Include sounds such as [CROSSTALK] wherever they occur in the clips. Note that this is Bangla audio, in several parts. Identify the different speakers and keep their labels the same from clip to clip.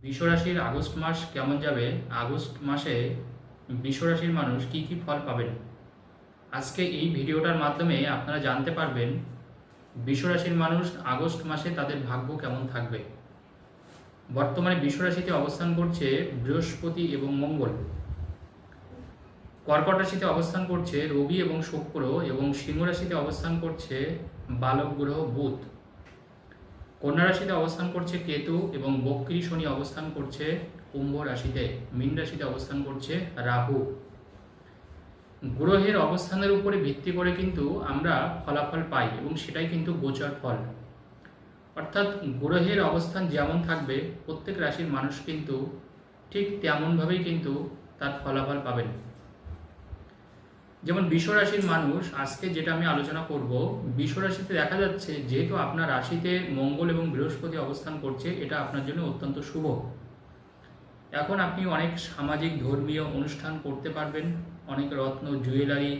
Speaker 1: বিশ্বরাশির আগস্ট মাস কেমন যাবে? আগস্ট মাসে বিশ্বরাশির মানুষ কি কি ফল পাবেন? আজকে এই ভিডিওটার মাধ্যমে আপনারা জানতে পারবেন বিশ্বরাশির মানুষ আগস্ট মাসে তাদের ভাগ্য কেমন থাকবে। বর্তমানে বিশ্বরাশিতে অবস্থান করছে বৃহস্পতি এবং মঙ্গল। কর্কট রাশিতে অবস্থান করছে রবি এবং শুক্র এবং সিংহ রাশিতে অবস্থান করছে বালক, গ্রহ, বুধ। কন্যা রাশিতে অবস্থান করছে কেতু এবং বক্রী শনি অবস্থান করছে কুম্ভ রাশিতে। মীন রাশিতে অবস্থান করছে রাহু। গ্রহের অবস্থানের উপরে ভিত্তি করে কিন্তু আমরা ফলাফল পাই এবং সেটাই কিন্তু গোচর ফল। অর্থাৎ গ্রহের অবস্থান যেমন থাকবে, প্রত্যেক রাশির মানুষ কিন্তু ঠিক তেমনভাবেই কিন্তু তার ফলাফল পাবেন। যেমন বিশ্ব রাশির মানুষ, আজকে যেটা আমি আলোচনা করব বিশ্ব রাশিতে দেখা যাচ্ছে যেহেতু আপনার রাশিতে মঙ্গল এবং বৃহস্পতি অবস্থান করছে, এটা আপনার জন্য অত্যন্ত শুভ। এখন আপনি অনেক সামাজিক ধর্মীয় অনুষ্ঠান করতে পারবেন, অনেক রত্ন, জুয়েলারি,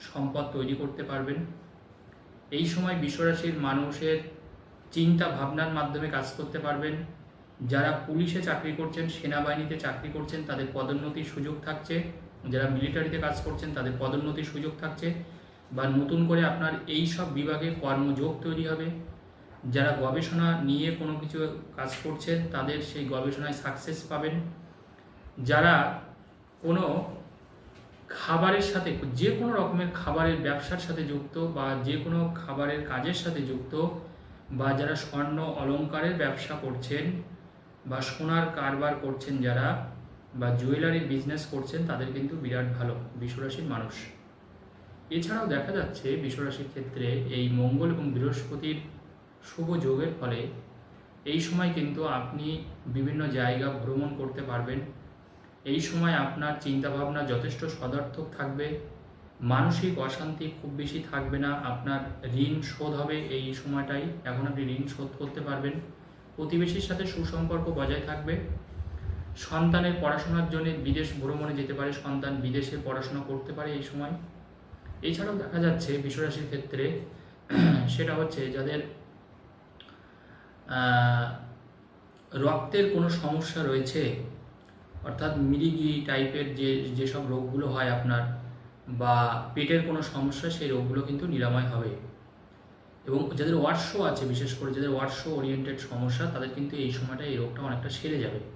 Speaker 1: সম্পদ তৈরি করতে পারবেন। এই সময় বিশ্বরাশির মানুষের চিন্তা ভাবনার মাধ্যমে কাজ করতে পারবেন। যারা পুলিশে চাকরি করছেন, সেনাবাহিনীতে চাকরি করছেন, তাদের পদোন্নতির সুযোগ থাকছে। যারা মিলিটারিতে কাজ করছেন, তাদের পদোন্নতির সুযোগ থাকছে। বা নতুন করে আপনার এই সব বিভাগে কর্মযোগ তৈরি হবে। যারা গবেষণা নিয়ে কোনো কিছু কাজ করছেন, তাদের সেই গবেষণায় সাকসেস পাবেন। যারা কোনো খাবারের সাথে, যে কোনো রকমের খাবারের ব্যবসার সাথে যুক্ত বা যে কোনো খাবারের কাজের সাথে যুক্ত বা যারা স্বর্ণ অলংকারের ব্যবসা করছেন বা সোনার কারবার করছেন যারা বা জুয়েলারির বিজনেস করছেন, তাদের কিন্তু বিরাট ভালো, বিশ্বরাশির মানুষ। এছাড়াও দেখা যাচ্ছে, বিশ্বরাশির ক্ষেত্রে এই মঙ্গল এবং বৃহস্পতির শুভ যোগের ফলে এই সময় কিন্তু আপনি বিভিন্ন জায়গা ভ্রমণ করতে পারবেন। এই সময় আপনার চিন্তাভাবনা যথেষ্ট সদর্থক থাকবে, মানসিক অশান্তি খুব বেশি থাকবে না, আপনার ঋণ শোধ হবে এই সময়টাই, এখন আপনি ঋণ শোধ করতে পারবেন। প্রতিবেশীর সাথে সুসম্পর্ক বজায় থাকবে সন্তানের পড়াশোনার জন্য বিদেশ ভ্রমণে যেতে পারে, সন্তান বিদেশে পড়াশোনা করতে পারে এই সময়। এছাড়াও দেখা যাচ্ছে বিশ্বরাশির ক্ষেত্রে [CLEARS THROAT] সেটা হচ্ছে যাদের রক্তের কোনো সমস্যা রয়েছে, অর্থাৎ মিরিগি টাইপের যে, যেসব রোগগুলো হয় আপনার বা পেটের কোনো সমস্যা, সেই রোগগুলো কিন্তু নিরাময় হবে। এবং যাদের ওয়ার্শ আছে, বিশেষ করে যাদের ওয়ার্শ ওরিয়েন্টেড সমস্যা, তাদের কিন্তু এই সময়টা এই রোগটা অনেকটা সেরে যাবে।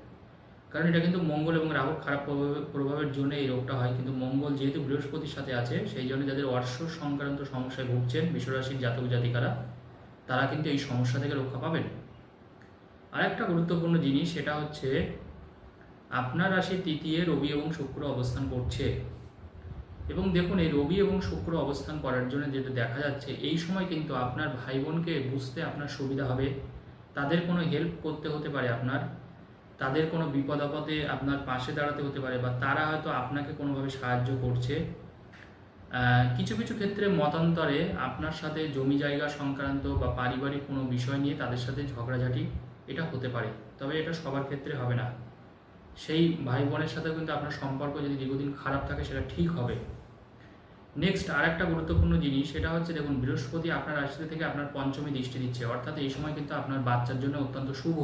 Speaker 1: কারণ এটা কিন্তু মঙ্গল এবং রাহুর খারাপ প্রভাবে- প্রভাবের জন্য এই রোগটা হয়। কিন্তু মঙ্গল যেহেতু বৃহস্পতির সাথে আছে, সেই জন্য যাদের ওয়ার্ষ সংক্রান্ত সমস্যায় ভুগছেন বিশ্বরাশির জাতক জাতিকারা, তারা কিন্তু এই সমস্যা থেকে রক্ষা পাবেন। আর একটা গুরুত্বপূর্ণ জিনিস, সেটা হচ্ছে আপনার রাশির তৃতীয় রবি এবং শুক্র অবস্থান করছে। এবং দেখুন, এই রবি এবং শুক্র অবস্থান করার জন্য যেটা দেখা যাচ্ছে, এই সময় কিন্তু আপনার ভাই বোনকে বুঝতে আপনার সুবিধা হবে। তাদের কোনো হেল্প করতে হতে পারে আপনার। তাদের কোনো বিপদ আপদে আপনার পাশে দাঁড়াতে হতে পারে বা তারা হয়তো আপনাকে কোনোভাবে সাহায্য করছে। কিছু কিছু ক্ষেত্রে মতান্তরে আপনার সাথে জমি জায়গা সংক্রান্ত বা পারিবারিক কোনো বিষয় নিয়ে তাদের সাথে ঝগড়াঝাটি এটা হতে পারে, তবে এটা সবার ক্ষেত্রে হবে না। সেই ভাই বোনের সাথে কিন্তু আপনার সম্পর্ক যদি দীর্ঘদিন খারাপ থাকে সেটা ঠিক হবে। নেক্সট আর একটা গুরুত্বপূর্ণ জিনিস, সেটা হচ্ছে দেখুন, বৃহস্পতি আপনার রাশি থেকে আপনার পঞ্চমী দৃষ্টি দিচ্ছে, অর্থাৎ এই সময় কিন্তু আপনার বাচ্চার জন্য অত্যন্ত শুভ।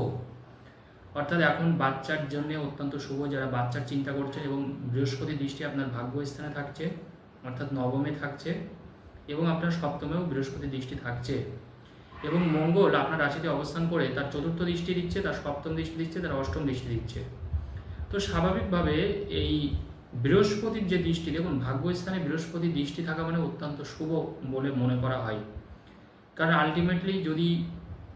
Speaker 1: অর্থাৎ এখন বাচ্চার জন্য অত্যন্ত শুভ যারা বাচ্চার চিন্তা করছেন এবং বৃহস্পতি দৃষ্টি আপনার ভাগ্য স্থানে থাকছে, অর্থাৎ নবমে থাকছে এবং আপনার সপ্তমেও বৃহস্পতি দৃষ্টি থাকছে। এবং মঙ্গল আপনার রাশিতে অবস্থান করে তার চতুর্থ দৃষ্টি দিচ্ছে, তার সপ্তম দৃষ্টি দিচ্ছে, তার অষ্টম দৃষ্টি দিচ্ছে। তো স্বাভাবিকভাবে এই বৃহস্পতির যে দৃষ্টি, দেখুন ভাগ্যস্থানে বৃহস্পতির দৃষ্টি থাকা মানে অত্যন্ত শুভ বলে মনে করা হয়। কারণ আলটিমেটলি যদি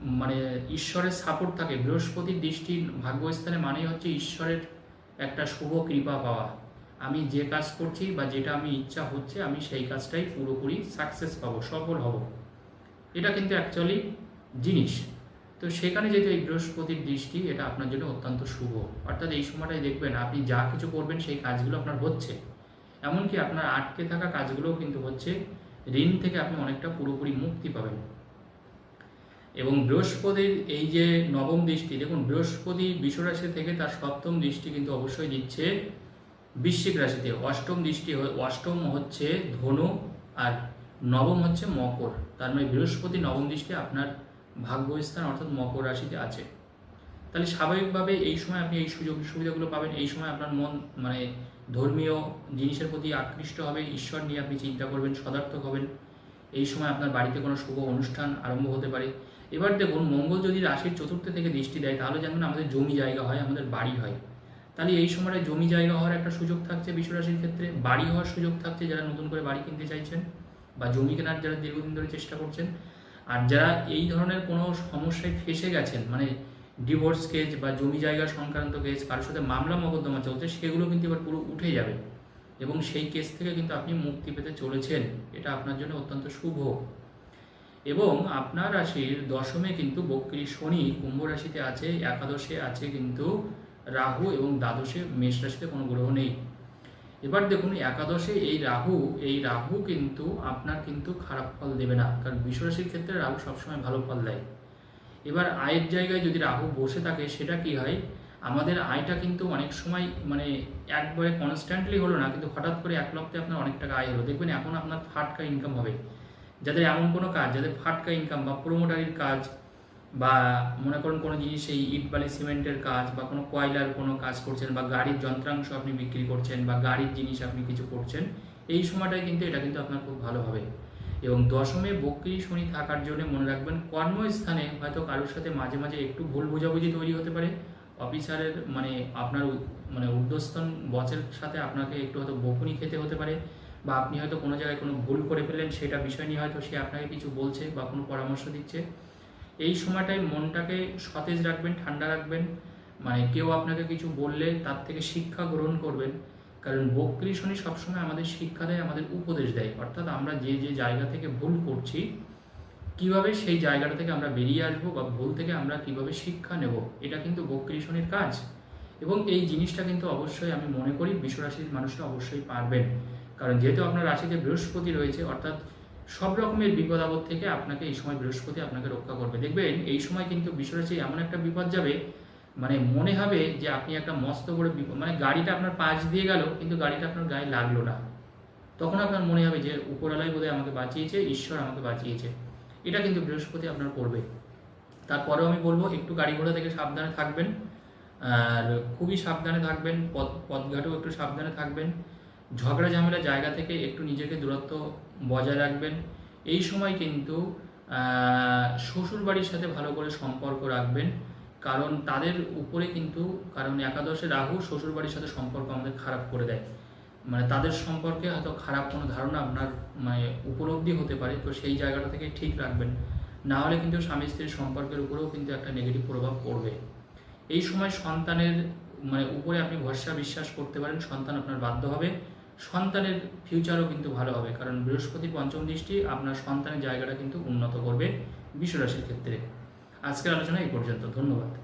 Speaker 1: মানে ঈশ্বরের সাপোর্ট থাকে। বৃহস্পতির দৃষ্টি ভাগ্যস্থানে মানেই হচ্ছে ঈশ্বরের একটা শুভ কৃপা পাওয়া। আমি যে কাজ করছি বা যেটা আমি ইচ্ছা হচ্ছে, আমি সেই কাজটাই পুরোপুরি সাকসেস পাবো, সফল হব। এটা কিন্তু অ্যাকচুয়ালি জিনিস। তো সেখানে যেহেতু এই বৃহস্পতির দৃষ্টি, এটা আপনার জন্য অত্যন্ত শুভ। অর্থাৎ এই সময়টাই দেখবেন, আপনি যা কিছু করবেন, সেই কাজগুলো আপনার হচ্ছে। এমনকি আপনার আটকে থাকা কাজগুলোও কিন্তু হচ্ছে, ঋণ থেকে আপনি অনেকটা পুরোপুরি মুক্তি পাবেন। এবং বৃহস্পতির এই যে নবম দৃষ্টি, দেখুন, বৃহস্পতি বিশ্বরাশি থেকে তার সপ্তম দৃষ্টি কিন্তু অবশ্যই দিচ্ছে বৃশ্চিক রাশিতে। অষ্টম দৃষ্টি অষ্টম হচ্ছে ধনু আর নবম হচ্ছে মকর। তার মানে বৃহস্পতি নবম দৃষ্টি আপনার ভাগ্যস্থান অর্থাৎ মকর রাশিতে আছে। তাহলে স্বাভাবিকভাবে এই সময় আপনি এই সুযোগ সুবিধাগুলো পাবেন। এই সময় আপনার মন মানে ধর্মীয় জিনিসের প্রতি আকৃষ্ট হবে, ঈশ্বর নিয়ে আপনি চিন্তা করবেন, সদার্থক হবেন। এই সময় আপনার বাড়িতে কোনো শুভ অনুষ্ঠান আরম্ভ হতে পারে। এবার দেখুন, মঙ্গল যদি রাশির চতুর্থ থেকে দৃষ্টি দেয়, তাহলে যেমন আমাদের জমি জায়গা হয়, আমাদের বাড়ি হয়। তাহলে এই সময়টা জমি জায়গা হওয়ার একটা সুযোগ থাকছে বিশ্বরাশির ক্ষেত্রে। বাড়ি হওয়ার সুযোগ থাকছে যারা নতুন করে বাড়ি কিনতে চাইছেন বা জমি কেনার যারা দীর্ঘদিন ধরে চেষ্টা করছেন। আর যারা এই ধরনের কোনো সমস্যায় ফেসে গেছেন মানে ডিভোর্স কেস বা জমি জায়গা সংক্রান্ত কেস কারোর সাথে মামলা মোকদ্দমা চলছে, সেগুলো কিন্তু এবার পুরো উঠে যাবে। এবং সেই কেস থেকে কিন্তু আপনি মুক্তি পেতে চলেছেন। এটা আপনার জন্য অত্যন্ত শুভ। এবং আপনার রাশির দশমে কিন্তু বক্রী শনি কুম্ভ রাশিতে আছে, একাদশে আছে কিন্তু রাহু এবং দ্বাদশে মেষ রাশিতে কোনো গ্রহ নেই। এবার দেখুন, একাদশে এই রাহু এই রাহু কিন্তু আপনার কিন্তু খারাপ ফল দেবে না, কারণ বিশ্বরাশির ক্ষেত্রে রাহু সবসময় ভালো ফল দেয়। এবার আয়ের জায়গায় যদি রাহু বসে থাকে, সেটা কি হয়? আমাদের আয়টা কিন্তু অনেক সময় মানে একবারে কনস্ট্যান্টলি হলো না, কিন্তু হঠাৎ করে এক লক্ষে আপনার অনেক টাকা আয় হলো। দেখবেন এখন আপনার ফাটকা ইনকাম হবে। যাদের এমন কোনো কাজ, যাদের ফাটকা ইনকাম বা প্রোমোটারির কাজ বা মনে করুন কোনো জিনিস এই ইট বালি সিমেন্টের কাজ বা কোনো কয়লার কোনো কাজ করছেন বা গাড়ির যন্ত্রাংশ আপনি বিক্রি করছেন বা গাড়ির জিনিস আপনি কিছু করছেন, এই সময়টায় কিন্তু এটা কিন্তু আপনার খুব ভালো হবে। এবং দশমে বক্রি শনি থাকার জন্য মনে রাখবেন কর্মস্থানে হয়তো কারোর সাথে মাঝে মাঝে একটু ভুল বোঝাবুঝি তৈরি হতে পারে। অফিসারের মানে আপনার মানে ঊর্ধ্বস্তন বসের সাথে আপনাকে একটু হয়তো বকুনি খেতে হতে পারে। বা আপনি হয়তো কোনো জায়গায় কোনো ভুল করে ফেললেন, সেটা বিষয় নিয়ে হয়তো সে আপনাকে কিছু বলছে বা কোনো পরামর্শ দিচ্ছে। এই সময়টায় মনটাকে সতেজ রাখবেন, ঠান্ডা রাখবেন। মানে কেউ আপনাকে কিছু বললে তার থেকে শিক্ষা গ্রহণ করবেন। কারণ বক্রী শনি সবসময় আমাদের শিক্ষা দেয়, আমাদের উপদেশ দেয়। অর্থাৎ আমরা যে যে জায়গা থেকে ভুল করছি, কীভাবে সেই জায়গাটা থেকে আমরা বেরিয়ে আসব বা ভুল থেকে আমরা কীভাবে শিক্ষা নেব, এটা কিন্তু বক্রী শনির কাজ। এবং এই জিনিসটা কিন্তু অবশ্যই আমি মনে করি, বিশ্বরাশির মানুষরা অবশ্যই পারবেন। কারণ যেহেতু আপনার রাশিতে বৃহস্পতি রয়েছে, অর্থাৎ সব রকমের বিপদ আপদ থেকে আপনাকে এই সময় বৃহস্পতি আপনাকে রক্ষা করবে। দেখবেন, এই সময় কিন্তু বিশ্বরাশি এমন একটা বিপদ যাবে মানে মনে হবে যে আপনি একটা মস্ত বড় বিপদ মানে গাড়িটা আপনার পাশ দিয়ে গেল, কিন্তু গাড়িটা আপনার গায়ে লাগল না। তখন আপনার মনে হবে যে উপরালাই বোধহয় আমাকে বাঁচিয়েছে, ঈশ্বর আমাকে বাঁচিয়েছে। এটা কিন্তু বৃহস্পতি আপনার করবে। তারপরেও আমি বলব, একটু গাড়ি ঘোড়া থেকে সাবধানে থাকবেন। আর খুবই সাবধানে থাকবেন, পথ, পথঘাটেও একটু সাবধানে থাকবেন। ঝগড়া ঝামেলা জায়গা থেকে একটু নিজেকে দূরত্ব বজায় রাখবেন। এই সময় কিন্তু শ্বশুর বাড়ির সাথে ভালো করে সম্পর্ক রাখবেন। কারণ তাদের উপরে কিন্তু, কারণ একাদশে রাহু শ্বশুর বাড়ির সাথে সম্পর্ক আমাদের খারাপ করে দেয়। মানে তাদের সম্পর্কে হয়তো খারাপ কোনো ধারণা আপনার মানে উপলব্ধি হতে পারে। তো সেই জায়গাটা থেকে ঠিক রাখবেন। না হলে কিন্তু স্বামী স্ত্রীর সম্পর্কের উপরেও কিন্তু একটা নেগেটিভ প্রভাব পড়বে। এই সময় সন্তানের মানে উপরে আপনি ভরসা, বিশ্বাস করতে পারেন, সন্তান আপনার বাধ্য হবে। সন্তানের ফিউচারও কিন্তু ভালো হবে। কারণ বৃহস্পতি পঞ্চম দৃষ্টি আপনার সন্তানের জায়গাটা কিন্তু উন্নত করবে বিশ্বরাশির ক্ষেত্রে। আজকের আলোচনা এই পর্যন্ত। ধন্যবাদ।